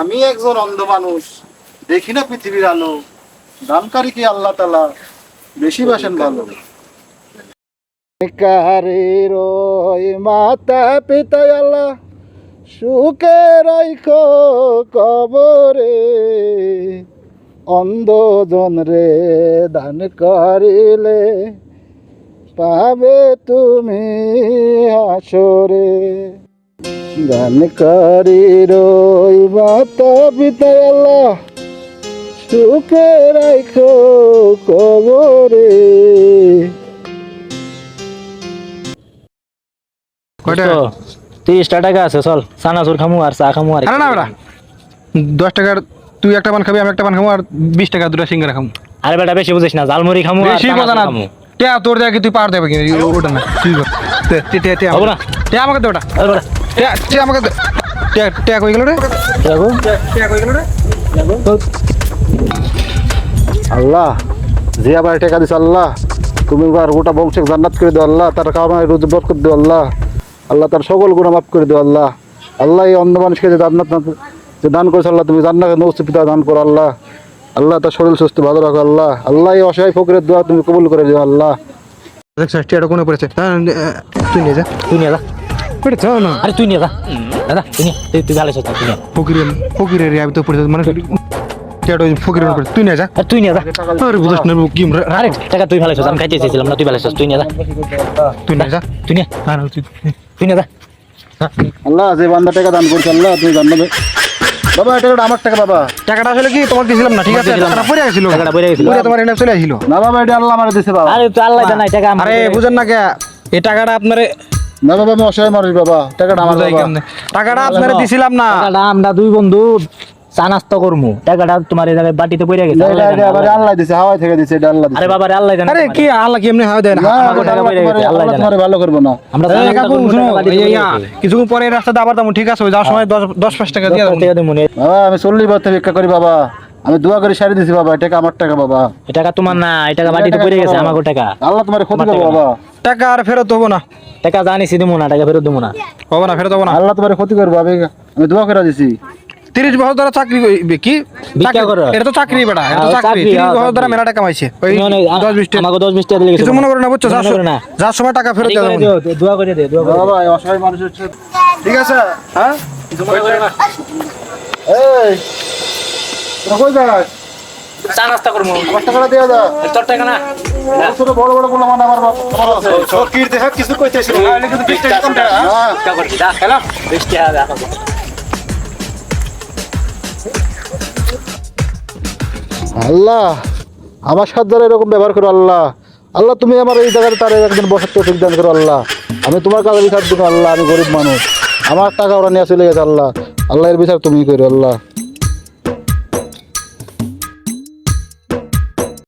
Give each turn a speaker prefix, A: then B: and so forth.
A: আমি একজন অন্ধ মানুষ। দেখি না পৃথিবীর আলো। দানকারী কি আল্লাহ তালা বেশি বাসেন ভালো। কারের ওই মাতা পিতা আল্লাহ, সুখে রাইখো কবরে। অন্ধজন রে দান করিলে, পাবে তুমি হাসরে। দান করি রই মাতা পিতা আল্লাহ সুখে রাইখো কবরে।
B: কয়টা?
C: তো তিরিশটা টাকা আছে চল সানাসুর খামু আর চা খামু আর
B: না বেটা দশ টাকার তুই একটা পান খাবি আমি একটা পান খাব আর বিশ টাকা দুটা সিঙ্গারা খাব
C: আরে বেটা বেশি বুঝিস না জালমুড়ি খামু
B: বেশি কথা না।
C: খামু।
B: টিয়া তোর দেখে তুই পার দেবে কিনা? ওটা না
C: হব না?
B: আমাকে দে আমাকে গেল রে।
A: আল্লাহ যে আবার টাকা দিস আল্লাহ। তুমি আর গোটা বংশে জান্নাত করে দাও আল্লাহ। তার কামাই রোজ করে দিও আল্লাহ। আল্লাহ তার সকল গুণা মাফ করে দিও আল্লাহ। আল্লাহ এই অন্ধ মানুষকে যে জান্নাত যে দান করেছে আল্লাহ তুমি জান্নাত নৌসি পিতা দান করো আল্লাহ। আল্লাহ তার শরীর সুস্থ ভালো রাখো আল্লাহ। আল্লাহ এই অসহায় ফকরের দোয়া তুমি কবুল করে দিও আল্লাহ।
B: দেখছ টিয়াটা কোনে পড়েছে? হ্যাঁ, তুই নিয়ে যা।
C: তুই নিয়ে যা।
B: বেটা যাও না।
C: আরে তুই নিয়ে যা দাদা তুই নিয়ে তুই তুই ভালো তুই নিয়ে
B: ফকিরের ফকিরের আমি তো পড়েছে মানে ফকিরের উপরে। তুই নিয়ে যা।
C: আরে তুই নিয়ে যা
B: আরে বুঝছ না কি
C: আরে টাকা তুই ভালো আমি খাইতে চেয়েছিলাম না তুই ভালো তুই নিয়ে যা।
B: তুই নিয়ে যা।
C: তুই নিয়ে
B: হ্যাঁ না, তুই
C: তুই নিয়ে যা।
A: আল্লাহ যে বান্দা টাকা দান করছে আল্লাহ তুমি জান্নাতে বাবা এটা আমার টাকা বাবা।
B: টাকাটা আসলে কি তোমার দিছিলাম না ঠিক আছে? টাকাটা পড়ে গেছিল।
C: টাকাটা পড়ে গেছিল।
B: পড়ে তোমার এনে চলে আসছিল
A: না বাবা এটা আল্লাহ আমার দিছে বাবা।
C: আরে তুই আল্লাহ জানাই টাকা
B: আরে বুঝেন না কে এই টাকাটা আপনারে
A: না বাবা আমি অসহায় মানুষ বাবা। টাকাটা আমার বাবা।
B: টাকাটা আপনারে দিছিলাম না।
C: টাকাটা আমরা দুই বন্ধু চা নাস্তা করমু। টাকাটা তোমার এই জায়গায় বাটিতে পড়ে গেছে।
A: এটা এটা আল্লাহ দিছে হাওয়াই থেকে দিছে এটা আল্লাহ
C: আরে বাবা রে আল্লাহ জানে
B: আরে কি আল্লাহ কি এমনি হয় দেয় না?
A: না
C: আমাকে টাকা
A: আল্লাহ
C: পড়ে গেছে, আল্লাহ
A: আল্লাহ
C: জানে।
A: তোমারে ভালো করব না।
C: আমরা
B: কাকু, শুনো। কিছুক্ষণ পরে এই রাস্তাতে আবার তেমন ঠিক আছে? ওই যাওয়ার সময় দশ দশ পাঁচ টাকা দিয়ে
C: মনে
A: বাবা আমি চল্লিশ বছর ভিক্ষা করি বাবা। আমি দোয়া করে সারি দিছি বাবা এটা আমার টাকা বাবা।
C: এই টাকা তোমার না এই টাকা বাটিতে পড়ে গেছে আমাকে টাকা।
A: আল্লাহ তোমার ক্ষতি
C: আমার
A: করব বাবা।
B: টাকা আর ফেরত হব না
C: টাকা জানিছি দিমু না টাকা ফেরত দিমু না
B: হব না ফেরত হব না
A: আল্লাহ তোমার ক্ষতি করব আমি আমি দোয়া করে দিছি
B: তিরিশ বছর ধরে চাকরি কি? এটা তো চাকরি বেটা এটা তো
C: হ্যাঁ,
B: চাকরি
C: চাকরি,
B: তিরিশ
C: হ্যাঁ,
B: বছর ধরে মেলা টাকা কামাইছে ওই দশ বিশ টাকা
C: দশ বিশ টাকা
B: কিছু মনে করে না বুঝছ যার
C: করে না
B: সময়- যার সময় টাকা ফেরত
C: ঠিক
B: দেওয়া
C: দোয়া করে দে দোয়া।
A: বাবা অসহায় মানুষের সাথে- ঠিক আছে হ্যাঁ
C: কিছু মনে করে না।
A: এই কই যাস
C: চা নাস্তা করমু
A: আমার টাকাটা দিয়ে দাও।
C: তোর টাকা না
A: ছোট বড় বড় আমার আমার আছে
D: কিছু না। কিন্তু বিশ টাকা কম টাকা হ্যাঁ?
A: হ্যাঁ
C: টাকা করছি দা হ্যালো বিশ টাকা দে
A: আল্লাহ আমার সাথে যারা এরকম ব্যবহার করো আল্লাহ। আল্লাহ তুমি আমার এই জায়গায় তার একদিন বসার চোখ দান করো আল্লাহ। আমি তোমার কাছে বিচার দিব আল্লাহ আমি গরিব মানুষ। আমার টাকা ওরা নিয়ে চলে গেছে আল্লাহ। আল্লাহ এর বিচার তুমি করো আল্লাহ।